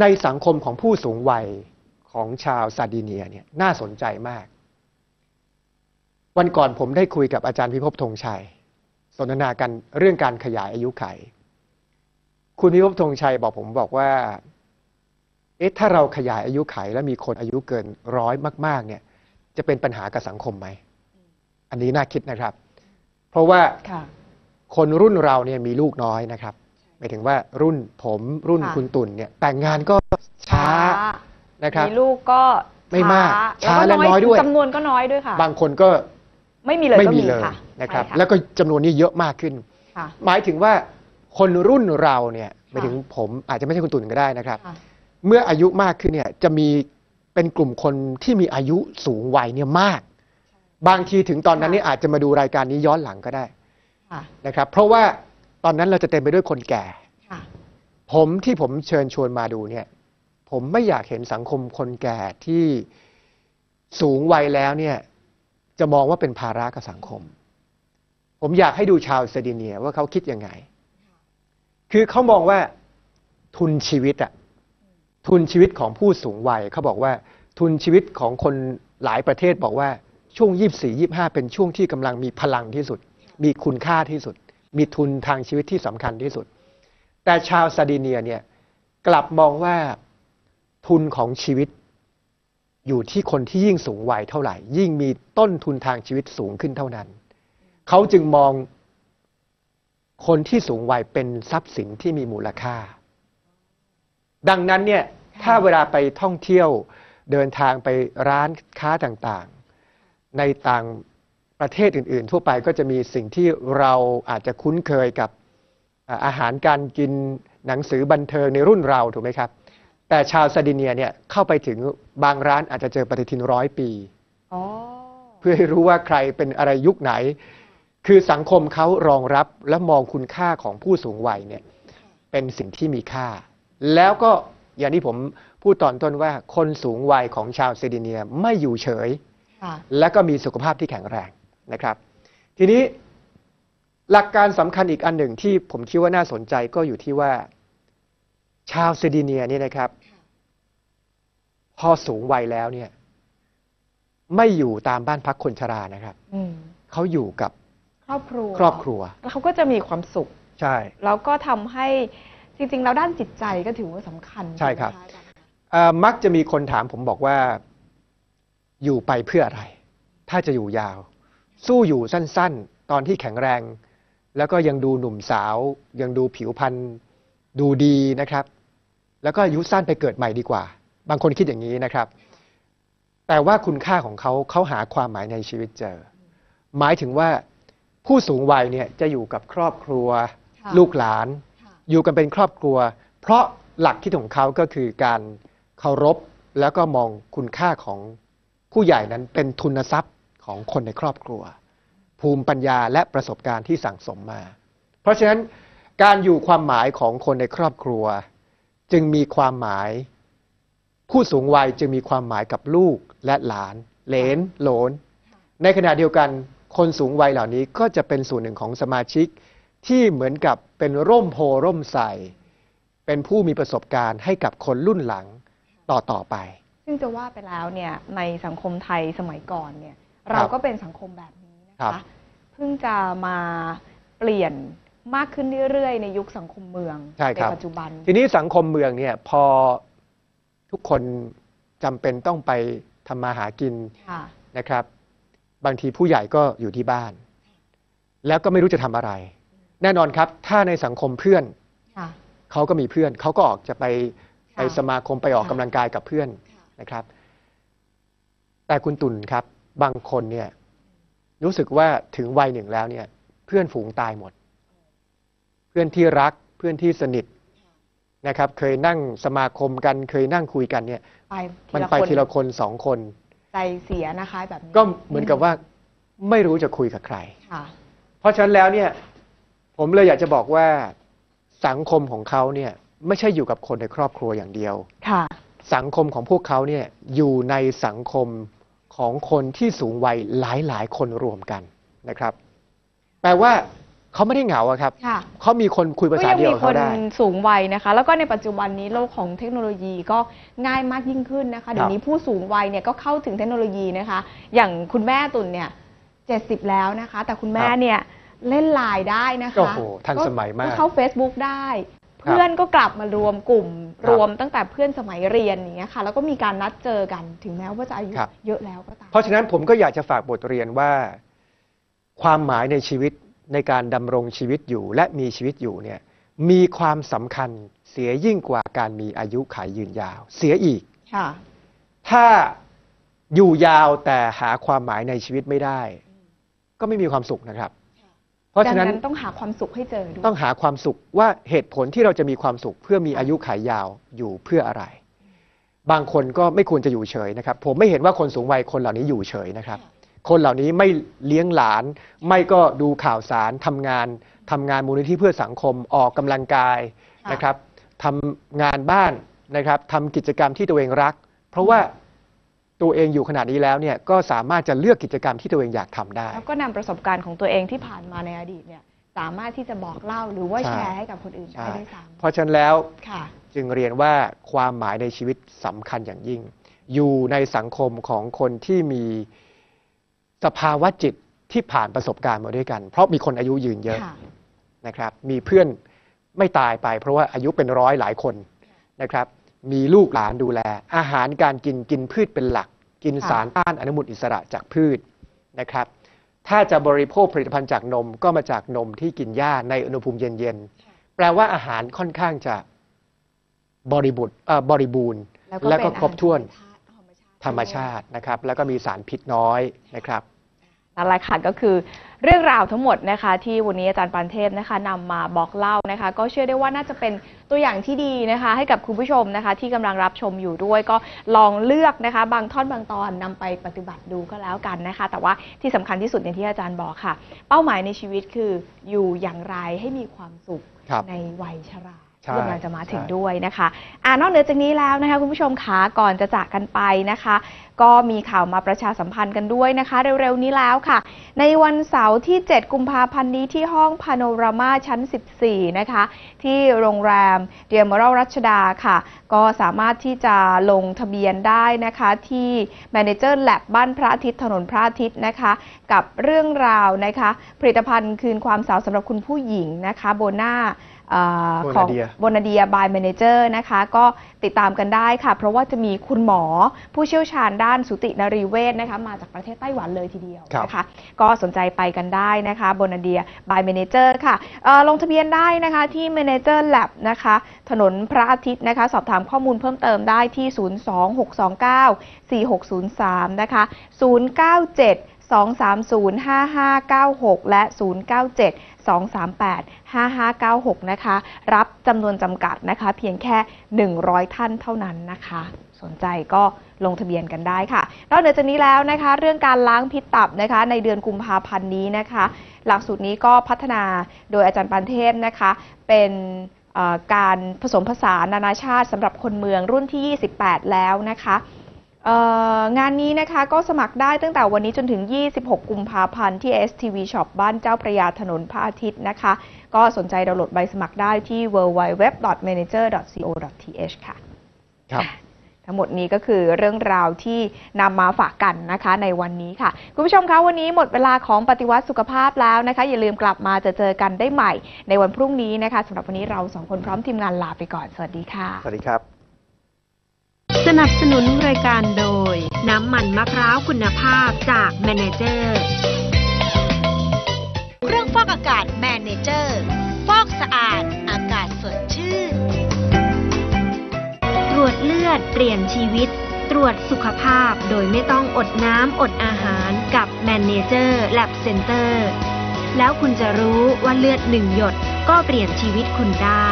ในสังคมของผู้สูงวัยของชาวซาร์ดิเนียเนี่ยน่าสนใจมาก วันก่อนผมได้คุยกับอาจารย์พิภพธงชัย สนทนากันเรื่องการขยายอายุไข คุณพิภพธงชัยบอกผมบอกว่า เอ๊ะถ้าเราขยายอายุไขแล้วมีคนอายุเกินร้อยมาก ๆ เนี่ย จะเป็นปัญหากับสังคมไหม อันนี้น่าคิดนะครับ เพราะว่าค่ะคนรุ่นเราเนี่ยมีลูกน้อยนะครับ หมายถึงว่ารุ่นผมรุ่นค่ะ คุณตุ่นเนี่ยแต่งงานก็ช้านะครับ มีลูกก็ไม่มากช้าช้าและน้อยด้วย จำนวนก็น้อยด้วยค่ะ บางคนก็ไม่มีเลยไม่ก็มีมีเลยค่ะนะครับ ใช่แล้วก็จำนวนนี้เยอะมากขึ้น ค่ะ หมายถึงว่าคนรุ่นเราเนี่ยหมายถึงผมอาจจะไม่ใช่คุณตุ่นก็ได้นะครับ ค่ะ เมื่ออายุมากขึ้นเนี่ยจะมีเป็นกลุ่มคนที่มีอายุสูงวัยเนี่ยมาก บางทีถึงตอนนั้นเนี่ยอาจจะมาดูรายการนี้ย้อนหลังก็ได้ค่ะ นะครับ เพราะว่า ตอนนั้นเราจะเต็มไปด้วยคนแก่ค่ะผมที่ผมเชิญชวนมาดูเนี่ย ผมไม่อยากเห็นสังคมคนแก่ที่สูงวัยแล้วเนี่ย จะมองว่าเป็นภาระกับสังคม ผมอยากให้ดูชาวเซดิเนียว่าเขาคิดยังไง คือเขามองว่าทุนชีวิตอะทุนชีวิตของผู้สูงวัยเขาบอกว่า ทุนชีวิตของคนหลายประเทศบอกว่าช่วง 24 25 เป็นช่วงที่กำลังมีพลังที่สุด มีคุณค่าที่สุด มีทุนทางชีวิตที่สำคัญที่สุด แต่ชาวซาดิเนียเนี่ยกลับมองว่าทุนของชีวิต อยู่ที่คนที่ยิ่งสูงวัยเท่าไหร่ ยิ่งมีต้นทุนทางชีวิตสูงขึ้นเท่านั้น เขาจึงมองคนที่สูงวัยเป็นทรัพย์สินที่มีมูลค่า ดังนั้นเนี่ยถ้าเวลาไปท่องเที่ยวเดินทางไปร้านค้าต่างๆ ในต่าง ประเทศอื่น ๆ ทั่วไปก็จะมีสิ่งที่เราอาจจะคุ้นเคยกับอ่าอาหารการกินหนังสือบันเทิงในรุ่นเราถูกไหมครับ แต่ชาวซาร์ดิเนียเนี่ยเข้าไปถึงบางร้านอาจจะเจอปฏิทินร้อยปีอ๋อเพื่อให้รู้ว่าใครเป็นอะไรยุคไหน คือสังคมเขารองรับและมองคุณค่าของผู้สูงวัยเนี่ยเป็นสิ่งที่มีค่า แล้วก็อย่างที่ผมพูดตอนต้นว่าคนสูงวัยของชาวซาร์ดิเนียไม่อยู่เฉยค่ะและก็มีสุขภาพที่แข็งแรง นะครับ ทีนี้หลักการสำคัญอีกอันหนึ่งที่ผมคิดว่าน่าสนใจก็อยู่ที่ว่า ชาวเซดิเนียนี่นะครับ พอสูงวัยแล้วเนี่ย ไม่อยู่ตามบ้านพักคนชรานะครับอืมเขาอยู่กับครอบครัวครอบครัว แล้วเขาก็จะมีความสุข ใช่ แล้วก็ทำให้จริงๆแล้วด้านจิตใจก็ถือว่าสำคัญใช่ครับ ไหมะอาจารย์เอ่อมักจะมีคนถามผมบอกว่า อยู่ไปเพื่ออะไร ถ้าจะอยู่ยาว สู้อยู่สั้นๆ ตอนที่แข็งแรง แล้วก็ยังดูหนุ่มสาว ยังดูผิวพรรณดูดีนะครับ แล้วก็อายุสั้นไปเกิดใหม่ดีกว่า บางคนคิดอย่างนี้นะครับ แต่ว่าคุณค่าของเขาเขาหาความหมายในชีวิตเจอ หมายถึงว่าผู้สูงวัยเนี่ยจะอยู่กับครอบครัวค่ะลูกหลานค่ะอยู่กันเป็นครอบครัว เพราะหลักคิดของเขาก็คือการเคารพแล้วก็มองคุณค่าของผู้ใหญ่นั้นเป็นทุนทรัพย์ ของคนในครอบครัว ภูมิปัญญาและประสบการณ์ที่สั่งสมมา เพราะฉะนั้นการอยู่ความหมายของคนในครอบครัว จึงมีความหมาย ผู้สูงวัยจึงมีความหมายกับลูกและหลาน เหลนโหลน ในขณะเดียวกันคนสูงวัยเหล่านี้ก็จะเป็นส่วนหนึ่งของสมาชิก ที่เหมือนกับเป็นร่มโพร่มใสเป็นผู้มีประสบการณ์ให้กับคนรุ่นหลังต่อต่อไป ซึ่งจะว่าไปแล้วเนี่ยในสังคมไทยสมัยก่อนเนี่ย เราก็เป็นสังคมแบบนี้นะครัคะบเพิ่งจะมาเปลี่ยนมากขึ้นเรื่อยๆ ในยุคสังคมเมืองใช่ครับปัจจุบัน ทีนี้สังคมเมืองเนี่ยพอทุกคนจำเป็นต้องไปทำมาหากินค่ะนะครับ บางทีผู้ใหญ่ก็อยู่ที่บ้าน แล้วก็ไม่รู้จะทำอะไร แน่นอนครับ ถ้าในสังคมเพื่อนค่ะเขาก็มีเพื่อนเขาก็ออกจะไปค่ะไปสมาคมไปออกค่ะกำลังกายกับเพื่อนนะครับ แต่คุณตุ่นครับ บางคนเนี่ยรู้สึกว่าถึงวัยหนึ่งแล้วเนี่ย เพื่อนฝูงตายหมด เพื่อนที่รักเพื่อนที่สนิทนะครับ เคยนั่งสมาคมกัน เคยนั่งคุยกันเนี่ยไปมันไปทีละคนสองคน ใจเสียนะคะแบบนี้ก็เหมือนกับว่าไม่รู้จะคุยกับใครค่ะเพราะฉะนั้นแล้วเนี่ย ผมเลยอยากจะบอกว่าสังคมของเขาเนี่ย ไม่ใช่อยู่กับคนในครอบครัวอย่างเดียวค่ะสังคมของพวกเขาเนี่ยอยู่ในสังคม ของคนที่สูงวัยหลายหลาย ๆ คนรวมกันนะครับ แปลว่าเขาไม่ได้เหงาอะครับ ค่ะ เขามีคนคุยภาก็ษายังเดียวมีกับคเขานได้ สูงวัยนะคะ แล้วก็ในปัจจุบันนี้โลกของเทคโนโลยีก็ง่ายมากยิ่งขึ้นนะคะเดี๋ยวนี้ผู้สูงวัยเนี่ยก็เข้าถึงเทคโนโลยีนะคะ อย่างคุณแม่ตุ่นเนี่ยเจ็ดสิบแล้วนะคะ แต่คุณแม่ครับเนี่ยเล่นไลน์ได้นะคะโอ้โหทันสมัยมาก เข้า Facebook ได้ครับ เพื่อนก็กลับมารวมกลุ่มครับรวมตั้งแต่เพื่อนสมัยเรียนอย่างเงี้ยค่ะแล้วก็มีการนัดเจอกันถึงแม้ว่าจะอายุครับ เยอะแล้วก็ตาม เพราะฉะนั้นผมก็อยากจะฝากบทเรียนว่า ความหมายในชีวิตในการดำรงชีวิตอยู่ และมีชีวิตอยู่เนี่ยมีความสำคัญเสียยิ่งกว่าการมีอายุขัยยืนยาว เสียอีก ค่ะ ถ้าอยู่ยาวแต่หาความหมายในชีวิตไม่ได้ ก็ไม่มีความสุขนะครับ เพราะฉะนั้นดังนั้นต้องหาความสุขให้เจอด้วยต้องหาความสุขว่าเหตุผลที่เราจะมีความสุขเพื่อมีอายุขัยยาวอยู่เพื่ออะไร บางคนก็ไม่ควรจะอยู่เฉยนะครับ ผมไม่เห็นว่าคนสูงวัยคนเหล่านี้อยู่เฉยนะครับ คนเหล่านี้ไม่เลี้ยงหลาน ไม่ก็ดูข่าวสารทำงานทำงานมูลนิธิเพื่อสังคมออกกำลังกายค่ะนะครับทำงานบ้านนะครับทำกิจกรรมที่ตัวเองรัก เพราะว่า ตัวเองอยู่ขนาดนี้แล้วเนี่ยก็สามารถจะเลือกกิจกรรมที่ตัวเองอยากทำได้ แล้วก็นำประสบการณ์ของตัวเองที่ผ่านมาในอดีตเนี่ยสามารถที่จะบอกเล่าหรือว่าใช่แชร์ให้กับคนอื่นได้ใช่ด้วยซ้เพราะฉะนั้นแล้วำค่ะจึงเรียนว่าความหมายในชีวิตสำคัญอย่างยิ่ง อยู่ในสังคมของคนที่มีสภาวะจิตที่ผ่านประสบการณ์มาด้วยกัน เพราะมีคนอายุยืนเยอะค่ะนะครับ มีเพื่อนไม่ตายไป เพราะว่าอายุเป็นร้อยหลายคนนะครับ มีลูกหลานดูแล อาหารการกินกินพืชเป็นหลัก กินค่ะสารต้านอนุมูลอิสระจากพืชนะครับ ถ้าจะบริโภคผลิตภัณฑ์จากนมก็มาจากนมที่กินหญ้าในอุณหภูมิเย็นๆแปลว่าอาหารค่อนข้างจะบริบูรณ์เอ่อบริบูรณ์ แล้วก็เป็นครบถ้วนอาหารธรรมชาตินะครับ แล้วก็มีสารพิษน้อยนะครับ นั่นแหละค่ะก็คือเรื่องราวทั้งหมดนะคะที่วันนี้อาจารย์ปานเทพนะคะนำมาบอกเล่านะคะ ก็เชื่อได้ว่าน่าจะเป็นตัวอย่างที่ดีนะคะ ให้กับคุณผู้ชมนะคะ ที่กำลังรับชมอยู่ด้วย ก็ลองเลือกนะคะ บางท่อนบางตอนนำไปปฏิบัติดูก็แล้วกันนะคะ แต่ว่าที่สำคัญที่สุดอย่างที่อาจารย์บอกค่ะ เป้าหมายในชีวิตคืออยู่อย่างไรให้มีความสุขครับในวัยชราใช่ ที่กำลังจะมาถึงใช่ด้วยนะคะอ่านอกเหนือจากนี้แล้วนะคะคุณผู้ชมขาก่อนจะจากกันไปนะคะ ก็มีข่าวมาประชาสัมพันธ์กันด้วยนะคะ เร็วๆนี้แล้วค่ะ ในวันเสาร์ที่ 7 กุมภาพันธ์นี้ที่ห้องพาโนรามาชั้น 14 นะคะ ที่โรงแรมเดียมอรัลรัชดาค่ะ ก็สามารถที่จะลงทะเบียนได้นะคะที่ Manager Lab บ้านพระอาทิตย์ถนนพระอาทิตย์นะคะ กับเรื่องราวนะคะ ผลิตภัณฑ์คืนความสาวสำหรับคุณผู้หญิงนะคะโบนา ของ Bonadia บนาเดียบายเมเนเจอร์นะคะ ก็ติดตามกันได้ค่ะ เพราะว่าจะมีคุณหมอผู้เชี่ยวชาญด้านสุตินรีเวชนะคะ มาจากประเทศไต้หวันเลยทีเดียวครับนะคะ ก็สนใจไปกันได้นะคะบนาเดียบายเมเนเจอร์ค่ะเอ่อลงทะเบียนได้นะคะที่ Manager Lab นะคะ ถนนพระอาทิตย์นะคะ สอบถามข้อมูลเพิ่มเติมได้ที่ 026294603 นะคะ 097 2305596 และ 097 238 5596 นะคะ รับจำนวนจำกัดนะคะ เพียงแค่ 100 ท่านเท่านั้นนะคะ สนใจก็ลงทะเบียนกันได้ค่ะนอกเหนือจากนี้แล้วนะคะ เรื่องการล้างพิษตับนะคะ ในเดือนกุมภาพันธ์นี้นะคะ หลักสูตรนี้ก็พัฒนาโดยอาจารย์ปานเทพนะคะ เป็นการผสมผสานนานาชาติสำหรับคนเมืองรุ่นที่ 28 แล้วนะคะ งานนี้นะคะก็สมัครได้ตั้งแต่วันนี้จนถึง 26 กุมภาพันธ์ที่ STV Shop บ้านเจ้าพระยาถนนพระอาทิตย์นะคะ ก็สนใจดาวน์โหลดใบสมัครได้ที่ www.manager.co.th ค่ะ ครับ ทั้งหมดนี้ก็คือเรื่องราวที่นำมาฝากกันนะคะในวันนี้ค่ะ คุณผู้ชมคะวันนี้หมดเวลาของปฏิวัติสุขภาพแล้วนะคะ อย่าลืมกลับมาจะเจอกันได้ใหม่ในวันพรุ่งนี้นะคะสำหรับวันนี้เราสองคนพร้อมทีมงานลาไปก่อน สวัสดีค่ะ สวัสดีครับส นับสนุนรายการโดย น้ำมันมะพร้าวคุณภาพจากแมเนเจอร์ เครื่องฟอกอากาศแมเนเจอร์ ฟอกสะอาด อากาศสดชื่น ตรวจเลือดเปลี่ยนชีวิต ตรวจสุขภาพโดยไม่ต้องอดน้ำอดอาหารกับแมเนเจอร์แลบเซ็นเตอร์ แล้วคุณจะรู้ว่าเลือดหนึ่งหยดก็เปลี่ยนชีวิตคุณได้